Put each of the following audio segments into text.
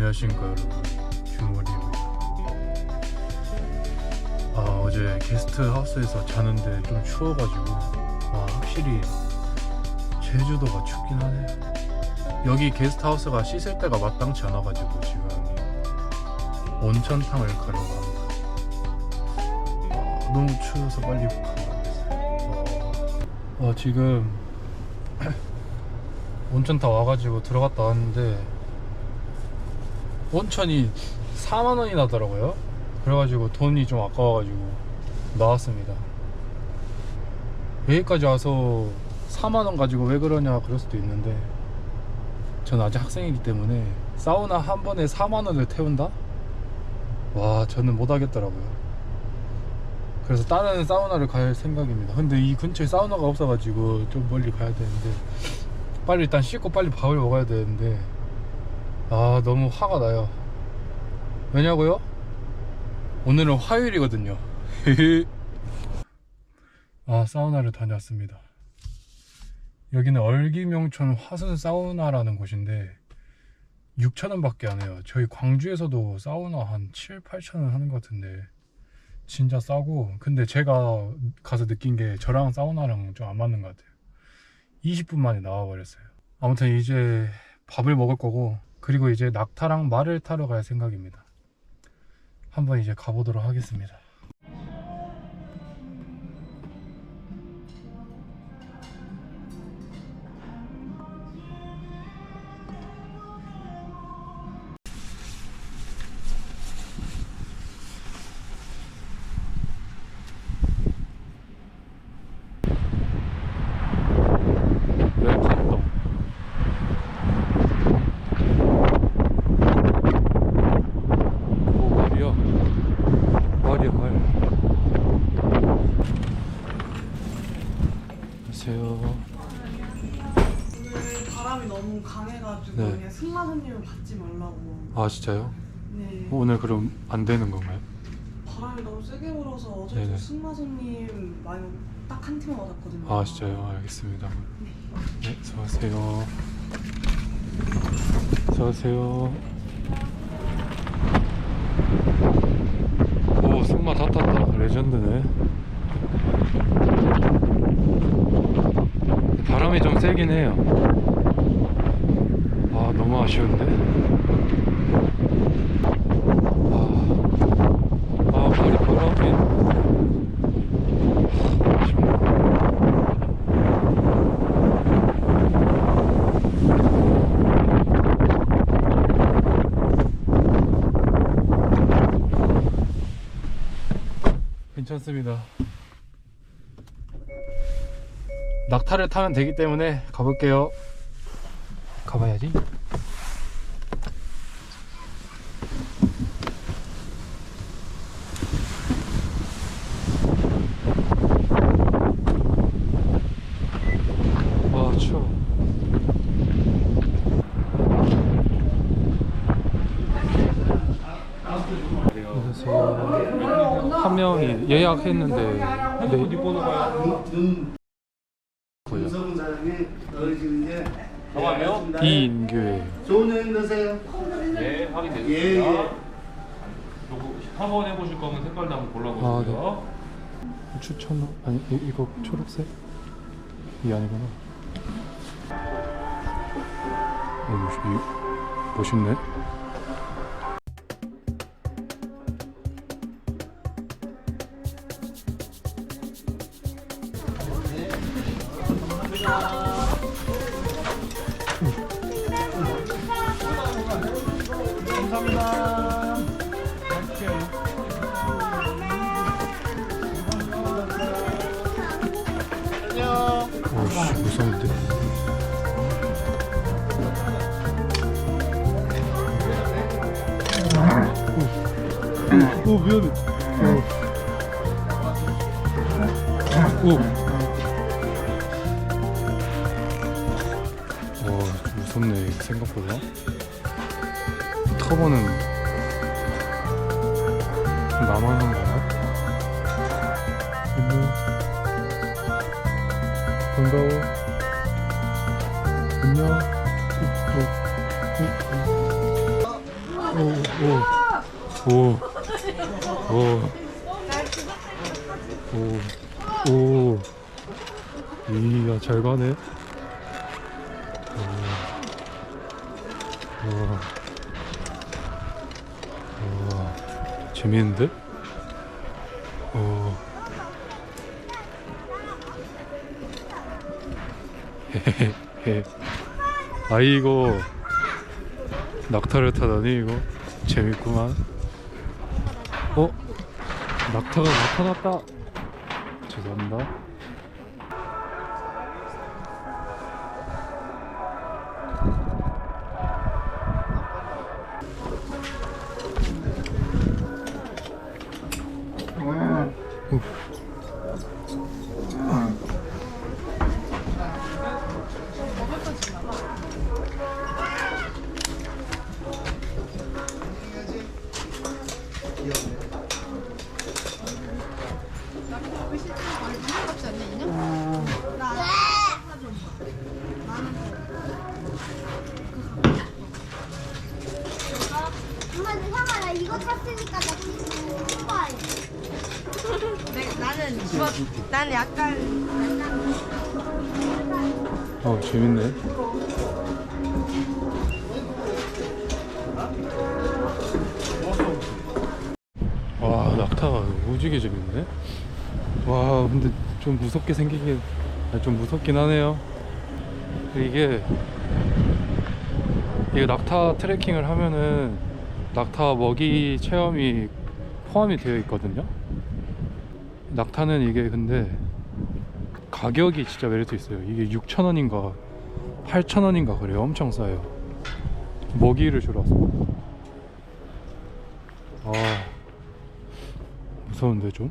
안녕하십니까 여러분. 규모리입니다. 아 어제 게스트 하우스에서 자는데 좀 추워가지고 아 확실히 제주도가 춥긴 하네요. 여기 게스트 하우스가 씻을 때가 마땅치 않아가지고 지금 온천탕을 가려고 합니다. 아, 너무 추워서 빨리 가야겠어요 어, 어, 지금 온천탕 와가지고 들어갔다 왔는데 온천이 4만 원이 나더라고요. 그래가지고 돈이 좀 아까워가지고 나왔습니다. 여기까지 와서 4만 원 가지고 왜 그러냐 그럴 수도 있는데 전 아직 학생이기 때문에 사우나 한 번에 4만 원을 태운다? 와 저는 못 하겠더라고요. 그래서 다른 사우나를 갈 생각입니다. 근데 이 근처에 사우나가 없어가지고 좀 멀리 가야 되는데 빨리 일단 씻고 빨리 밥을 먹어야 되는데 아 너무 화가 나요. 왜냐고요? 오늘은 화요일이거든요. 아 사우나를 다녀왔습니다. 여기는 얼기명천 화순 사우나라는 곳인데 6천원 밖에 안 해요. 저희 광주에서도 사우나 한 7, 8천원 하는 것 같은데 진짜 싸고 근데 제가 가서 느낀 게 저랑 사우나랑 좀 안 맞는 것 같아요. 20분 만에 나와버렸어요. 아무튼 이제 밥을 먹을 거고 그리고 이제 낙타랑 말을 타러 갈 생각입니다. 한번 이제 가보도록 하겠습니다. 바람이 너무 강해가지고 네. 그냥 승마 손님을 받지 말라고. 아 진짜요? 네. 오늘 그럼 안 되는 건가요? 바람이 너무 세게 불어서 어제 네네. 저 승마 손님 많이 딱 한 팀만 받았거든요. 아 진짜요? 알겠습니다 네 수고하세요 수고하세요 오 승마 다 탔다 레전드네 바람이 좀 세긴 해요 아 너무 아쉬운데 아, 아 바람이 아쉽네 괜찮습니다. 낙타를 타면 되기 때문에 가볼게요. 가봐야지. 한 명이 예약했는데 네. 뭐야? 김성사장이 너희들 이제 이인교회. 좋은 여행 되세요. 예, 확인되셨습니다. 예, 예. 요거 한번 해보실 거면 색깔도 한번 아, 골라보세요. 추천 아니 이, 이거 초록색? 이 아니구나. 어, 멋- 이- 멋있네. 오씨 무서운데. 오, 오 미안해. 오. 오. 와 무섭네 생각보다. 터보는 나만 한 건가? 안녕. 반가워. 안녕. 어, 어, 어. 오, 오, 오, 오, 이야 잘 가네. 오, 재밌는데? 오. 헤헤헤. 아이고 낙타를 타다니 이거 재밌구만. 어? 낙타가 나타났다. 죄송합니다. 나는 약간 어 재밌네. 와 낙타가 오지게 재밌네. 와 근데 좀 무섭게 생기긴 아, 좀 무섭긴 하네요. 이게 이게 낙타 트레킹을 하면은 낙타 먹이 체험이 포함이 되어 있거든요. 낙타는 이게 근데 가격이 진짜 메리트 있어요. 이게 6,000원인가 8,000원인가 그래요. 엄청 싸요. 먹이를 주러 왔습니다. 아 무서운데 좀?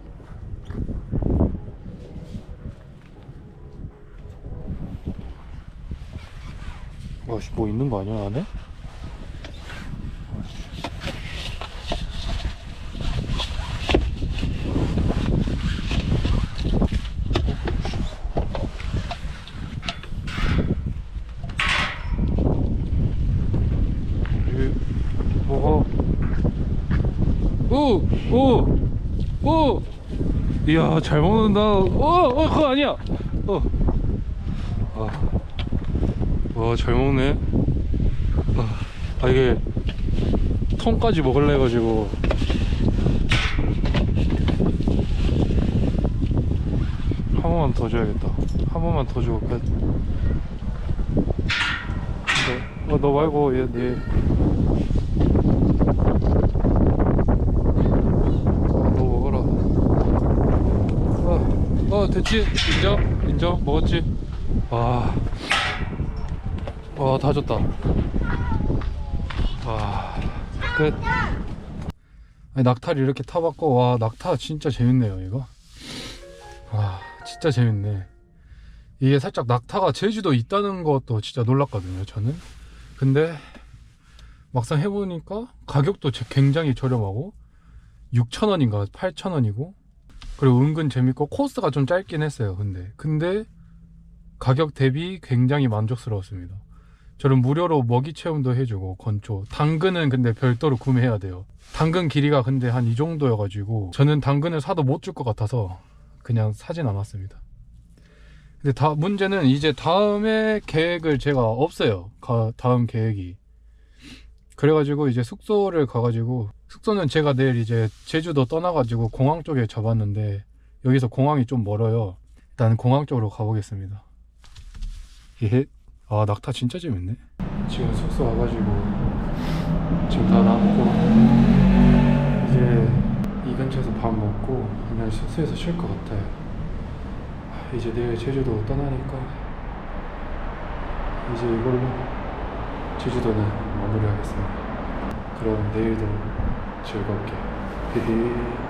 와씨 뭐 있는 거 아니야 안에? 뭐가 오! 오! 오! 이야 잘 먹는다 어! 어 그거 아니야 어. 아. 와잘 먹네 아, 아 이게 통까지 먹을래 가지고 한 번만 더 줘야겠다 한 번만 더 주고 끝 너, 어, 너 말고 얘, 얘. 어, 너 먹어라. 어, 어, 됐지? 인정? 인정? 먹었지? 와. 와, 다 줬다. 와, 끝. 아니, 낙타를 이렇게 타봤고, 와, 낙타 진짜 재밌네요, 이거. 와, 진짜 재밌네. 이게 살짝 낙타가 제주도 있다는 것도 진짜 놀랐거든요, 저는. 근데 막상 해보니까 가격도 제- 굉장히 저렴하고 6,000원인가 8,000원이고 그리고 은근 재밌고 코스가 좀 짧긴 했어요, 근데. 근데 가격 대비 굉장히 만족스러웠습니다. 저는 무료로 먹이 체험도 해주고 건초 당근은 근데 별도로 구매해야 돼요 당근 길이가 근데 한 이 정도여 가지고 저는 당근을 사도 못 줄 것 같아서 그냥 사진 않았습니다 근데 다 문제는 이제 다음에 계획을 제가 없어요. 가- 다음 계획이. 그래가지고 이제 숙소를 가가지고 숙소는 제가 내일 이제 제주도 떠나가지고 공항 쪽에 잡았는데 여기서 공항이 좀 멀어요. 일단 공항 쪽으로 가보겠습니다. 예. 아 낙타 진짜 재밌네. 지금 숙소 와가지고 지금 다 남고 이제 이 근처에서 밥 먹고 그냥 숙소에서 쉴 것 같아요. 이제 내일 제주도 떠나니까 이제 이걸로 제주도는 마무리하겠습니다. 그럼 내일도 즐겁게. 헤헤.